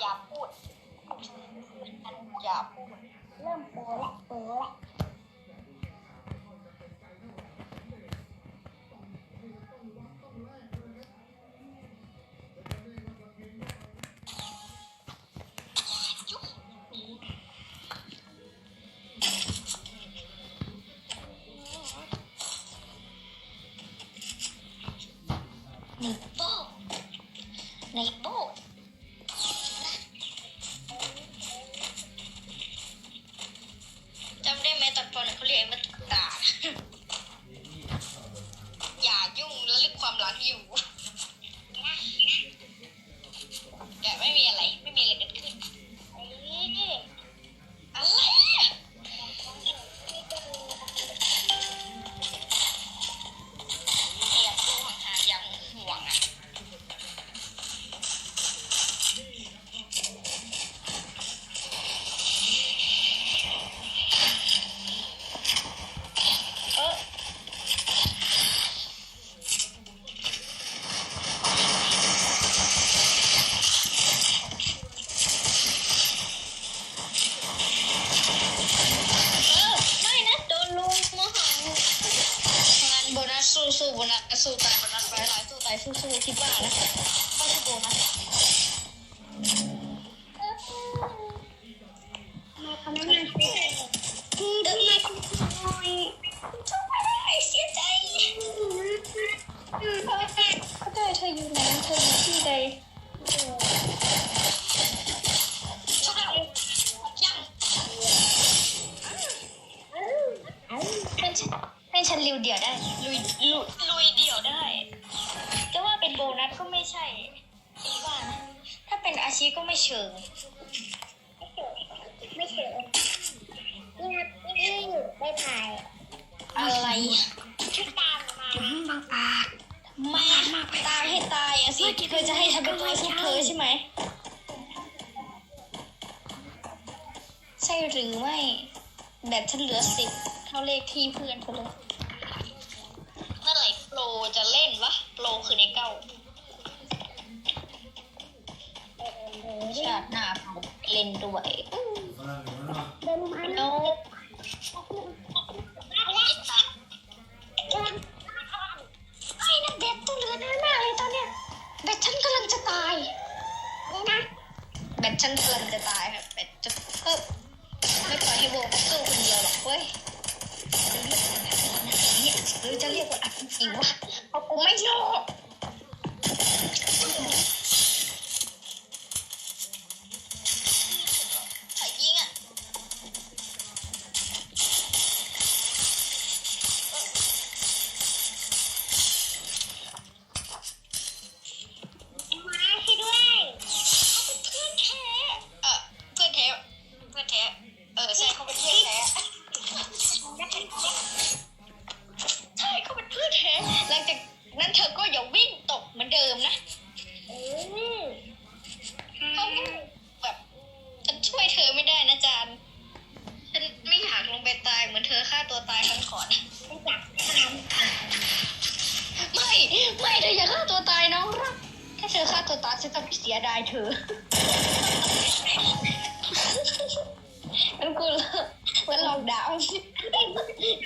อย่าพูดอย่าพูดเริ่มโปละโปละในโสู้สู้โบนัสสู้ตายโบนัสไปหลายสู้ตายสู้ๆคิดว่านะคะก็จะโบนัส ก็ไม่ใช่คิดว่านะถ้าเป็นอาชีพก็ไม่เชิงไม่เฉยนี่นะนี่อยู่ได้ถ่ายอะไรชุดตามมาบางอาจมาตายให้ตายอะสิเธอจะให้ฉันเป็นตัวสู้เธอใช่ไหมใช่หรือไม่ แบบฉันเหลือสิบเท่าเลขที่เพื่อนเธอเลยเมื่อไหร่โปรจะเล่นวะโปรคือในเก้า ชาติหน้าผมเล่นด้วยเดินมาโนไอ้นักเด็ดตัวเหลือน้อยมากเลยตอนเนี้ยเบ็ดฉันกำลังจะตายนี่นะแบตฉันกำลังจะตายครับแบตจะเพิ่มไม่ปล่อยให้โบกัสู้คนเดียวหรอกเว้ยหรือจะเรียกว่าอัดจริงๆวะเพราะกูไม่โลภ เธอฆ่าตัวตายฉันจะเสียดายเธอมันกูมันลองดาว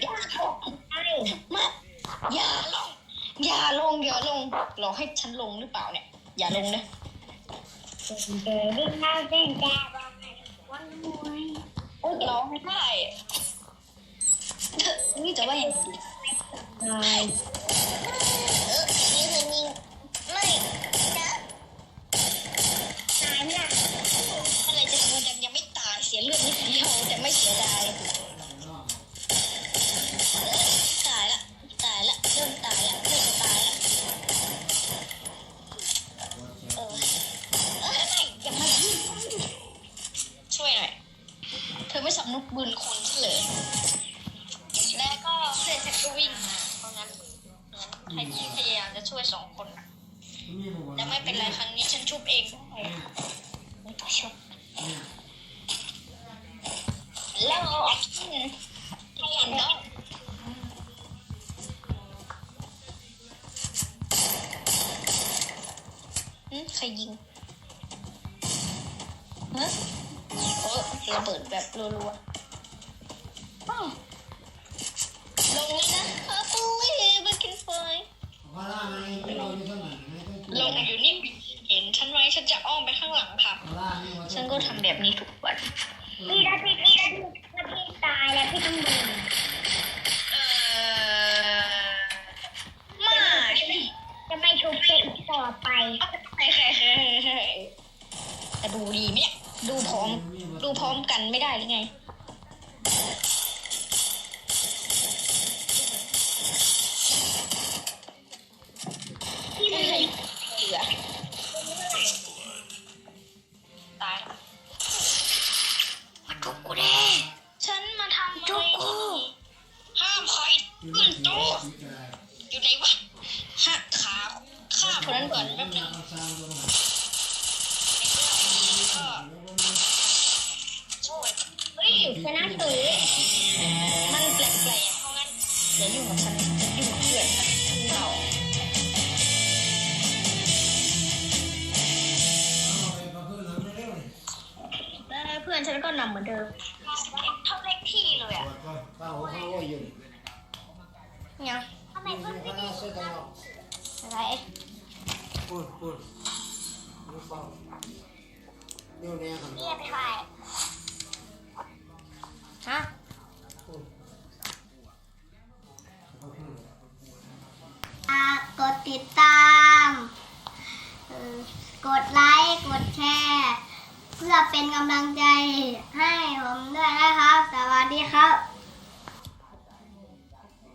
อย่าลงำใช่มาอย่าลงอย่าลงอย่าลงรอให้ฉันลงหรือเปล่าเนี่ย อย่าลงนะเดินเดินมาเส้นแกบอกให้วันมวยโอ้ยร้องไม่ได้นี่จะว่าอย่างไร เสียเลือดนิดเดียวแต่ไม่เสียดายตายละ ตายละ เริ่มตายละเริ่มจะตายละเออเอ้ยอย่ามายุ่งช่วยหน่อย เธอไม่สำนึกบุญคุณฉันเลยแล้วก็เพื่อนฉันก็วิ่งมาเพราะงั้นเหมือนพยายามจะช่วยสองคนนะแต่ไม่เป็นไรครั้งนี้ฉันชุบเองได้ไม่ต้องชุบ แล้วอืมเห็นแล้วอืมใครยิงฮะโอ้ระเบิดแบบรัวๆอ้าวลงเลยนะคาปูลีบักินไฟว่าล่าไงไปลงอยู่ข้างหลังไงต้องลงอยู่นี่เห็นฉันไหมฉันจะอ้อมไปข้างหลังค่ะ ว่าล่านี่ว่าฉันก็ทำแบบนี้ทุกวันพี่ถ้าพี่ เฮ้ยชนะเฉยมันแปลกๆเพราะงั้นอย่ายุ่งกับฉันจะยุ่งกับเพื่อนเราแล้วเพื่อนฉันก็นำเหมือนเดิมเท่าเลขที่เลยอะข้าวข้าวอยู่เนี่ยทำไมเพิ่งข้าวเสื้อกันหรอกอะไรพูดพูดนี่ฟังนี่แน่กันเรียบไป ฮะกดติดตาม กดไลค์ กดแชร์ เพื่อเป็นกำลังใจให้ผมด้วยนะครับ สวัสดีครับ